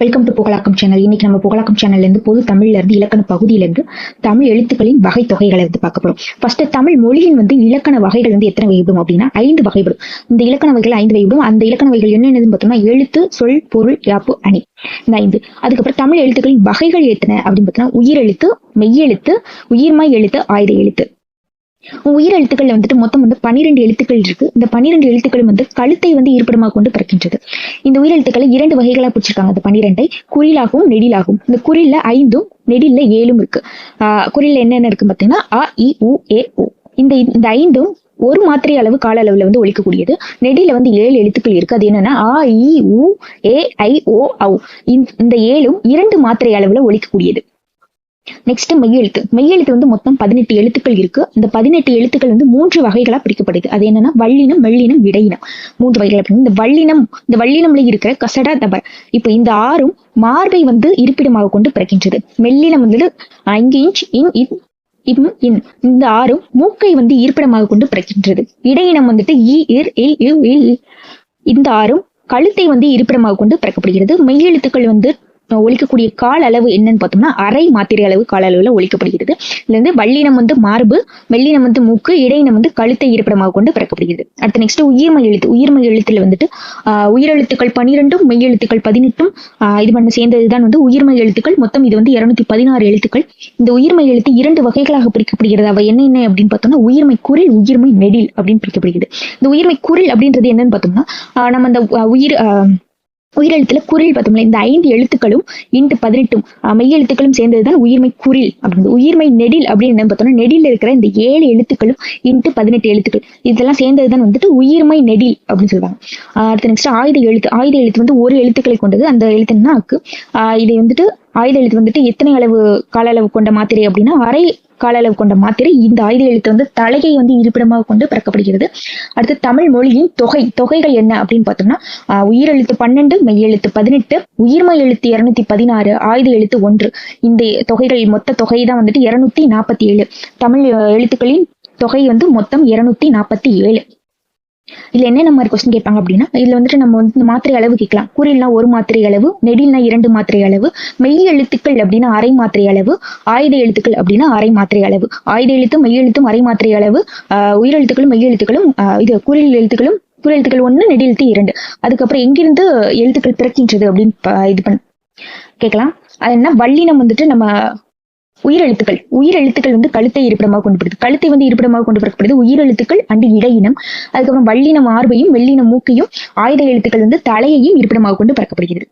Welcome to புகழாக்கம் channel இன்னைக்கு நம்ம புகழாக்கம் சேனல்ல இருந்து பொது தமிழ்ல இருந்து இலக்கண பகுதியிலேருந்து தமிழ் எழுத்துக்களின் வகை தொகைகளை வந்து பார்க்க போறோம். ஃபர்ஸ்ட் தமிழ் மொழியின் வந்து இலக்கண வகைகள் வந்து எத்தனை வகைப்படும் அப்படின்னா ஐந்து வகைப்படும். இந்த இலக்கண வகைகள் ஐந்து வகைப்படும். அந்த இலக்கண வகைகள் என்னென்னு பார்த்தோம்னா எழுத்து சொல் பொருள் யாப்பு அணி. இந்த ஐந்து. அதுக்கப்புறம் தமிழ் எழுத்துக்களின் வகைகள் எத்தனை அப்படின்னு பார்த்தோம்னா உயிரெழுத்து மெய்யெழுத்து உயிர்மை எழுத்து ஆயுத எழுத்து. உயிர் எழுத்துக்கள்ல வந்துட்டு மொத்தம் வந்து பன்னிரெண்டு எழுத்துக்கள் இருக்கு. இந்த பன்னிரெண்டு எழுத்துக்களும் வந்து கழுத்தை வந்து ஈர்ப்பிடமாக கொண்டு பிறக்கின்றது. இந்த உயிர் எழுத்துக்களை இரண்டு வகைகளா பிடிச்சிருக்காங்க அந்த பன்னிரெண்டை குறிலாகவும் நெடிலாகவும். இந்த குறில்ல ஐந்தும் நெடில்ல ஏழும் இருக்கு. ஆஹ் குறில்ல என்னென்ன இருக்கு பாத்தீங்கன்னா அ இ உ ஏ உ. இந்த இந்த ஐந்தும் ஒரு மாத்திரை அளவு கால அளவுல வந்து ஒழிக்கக்கூடியது. நெடியில வந்து ஏழு எழுத்துக்கள் இருக்கு. அது என்னன்னா ஆ இ உ ஏ ஐ ஓ ஔ. இந்த- இந்த ஏழும் இரண்டு மாத்திரை அளவுல ஒழிக்கக்கூடியது. நெக்ஸ்ட் மெய்யெழுத்து மெய்யெழுத்து வந்து மொத்தம் பதினெட்டு எழுத்துக்கள் இருக்கு. இந்த பதினெட்டு எழுத்துக்கள் வந்து மூன்று வகைகளா பிரிக்கப்படுது. அது என்னன்னா வள்ளினம் மெல்லினம் இடையினம். மூன்று வகைகள் அப்படின்னு இந்த வள்ளினம் இந்த வள்ளினம்ல இருக்கிற கசடா தப இப்போ இந்த ஆறும் மார்பை வந்து இருப்பிடமாக கொண்டு பிறக்கின்றது. மெல்லினம் வந்து இங்கு இன்ச் இன் இன் இம் இன். இந்த ஆறும் மூக்கை வந்து இருப்பிடமாக கொண்டு பிறக்கின்றது. இடையினம் வந்துட்டு இ இர் இல் இவ் இல் இந்த ஆறும் கழுத்தை வந்து இருப்பிடமாக கொண்டு பிறக்கப்படுகிறது. மெய்யெழுத்துக்கள் வந்து ஒழிக்கக்கூடிய கால அளவு என்னன்னு பார்த்தோம்னா அரை மாத்திரை அளவு கால அளவுல ஒழிக்கப்படுகிறது இதுல இருந்து வள்ளினம் வந்து மார்பு மெல்லினம் வந்து மூக்கு இடையினம் வந்து கழுத்தை இருப்பிடமாக கொண்டு பிறக்கப்படுகிறது. அடுத்து நெக்ஸ்ட் உயிர்மை எழுத்து. உயிர்மை எழுத்துல வந்துட்டு ஆஹ், உயிரெழுத்துக்கள் பனிரெண்டும் மெய்யெழுத்துக்கள் பதினெட்டும் ஆஹ், இது பண்ண சேர்ந்ததுதான் வந்து உயிர்மை எழுத்துக்கள். மொத்தம் இது வந்து இருநூத்தி பதினாறு எழுத்துக்கள். இந்த உயிர்மை எழுத்து இரண்டு வகைகளாக பிரிக்கப்படுகிறது. அவை என்ன என்ன அப்படின்னு பார்த்தோம்னா உயிர்மை குரில் உயிர்மை நெடில் அப்படின்னு பிரிக்கப்படுகிறது. இந்த உயிர்மை குரில் அப்படின்றது என்னன்னு பார்த்தோம்னா நம்ம அந்த உயிர் ஆஹ், உயிரெழுத்துல குரில் பார்த்தோம்ல இந்த ஐந்து எழுத்துக்களும் இன்ட்டு பதினெட்டும் மெய் எழுத்துக்களும் சேர்ந்ததுதான் உயிர்மை குரில் அப்படின்னு உயிர்மை நெடில் அப்படின்னு என்னன்னு பார்த்தோம்னா நெடில் இருக்கிற இந்த ஏழு எழுத்துக்களும் இன்ட்டு பதினெட்டு எழுத்துக்கள் இதெல்லாம் சேர்ந்ததுதான் வந்துட்டு உயிர்மை நெடில் அப்படின்னு சொல்லுவாங்க. ஆஹ் அடுத்து நெக்ஸ்ட் ஆயுத எழுத்து. ஆயுத எழுத்து வந்து ஒரு எழுத்துக்களை கொண்டது. அந்த எழுத்து என்ன ஆக்கு? ஆஹ் இதை வந்துட்டு ஆயுத எழுத்து வந்துட்டு எத்தனை அளவு கால அளவு கொண்ட மாத்திரை அப்படின்னா அரை கால அளவு கொண்ட மாத்திரை இந்த ஆயுத எழுத்து வந்து தலையை வந்து இருப்பிடமாக கொண்டு பிறக்கப்படுகிறது. அடுத்து தமிழ் மொழியின் தொகை தொகைகள் என்ன அப்படின்னு பார்த்தோம்னா ஆஹ் உயிரெழுத்து பன்னெண்டு மெய்யெழுத்து பதினெட்டு உயிர்மை எழுத்து இருநூத்தி பதினாறு ஆயுத எழுத்து ஒன்று. இந்த தொகைகள் மொத்த தொகை தான் வந்துட்டு இருநூத்தி நாற்பத்தி ஏழு. தமிழ் எழுத்துக்களின் தொகை வந்து மொத்தம் இருநூத்தி நாற்பத்தி ஏழு. இதுல என்னென்ன மாதிரி கொஸ்டின் கேட்பாங்க அப்படின்னா இதுல வந்துட்டு நம்ம வந்து இந்த மாத்திரை அளவு கேட்கலாம். குறில்னா ஒரு மாத்திரை அளவு நெடில்னா இரண்டு மாத்திரை அளவு மெய் எழுத்துக்கள் அப்படின்னா அரை மாத்திரை அளவு ஆயுத எழுத்துக்கள் அப்படின்னா அரை மாத்திரை அளவு. ஆயுத எழுத்தும் மெய் எழுத்தும் அரை மாத்திரை அளவு ஆஹ் உயிரெழுத்துக்களும் மெய் எழுத்துக்களும் இது குறில் எழுத்துக்களும் குறியெழுத்துக்கள் ஒண்ணு நெடிழுத்து இரண்டு. அதுக்கப்புறம் எங்கிருந்து எழுத்துக்கள் பிறக்கின்றது அப்படின்னு இது பண்ண கேட்கலாம். அது என்ன? வள்ளினம் வந்துட்டு நம்ம உயிரெழுத்துக்கள். உயிரெழுத்துக்கள் வந்து கழுத்தை இருப்பிடமாக கொண்டு போடுது கழுத்தை வந்து இருப்பிடமாக கொண்டு வரப்படுது உயிரெழுத்துக்கள் அண்டு இடையினம் அதுக்கப்புறம் வள்ளின மார்பையும் வெள்ளின மூக்கையும் ஆயுத எழுத்துக்கள் வந்து தலையையும் இருப்பிடமாக கொண்டு பறக்கப்படுகிறது.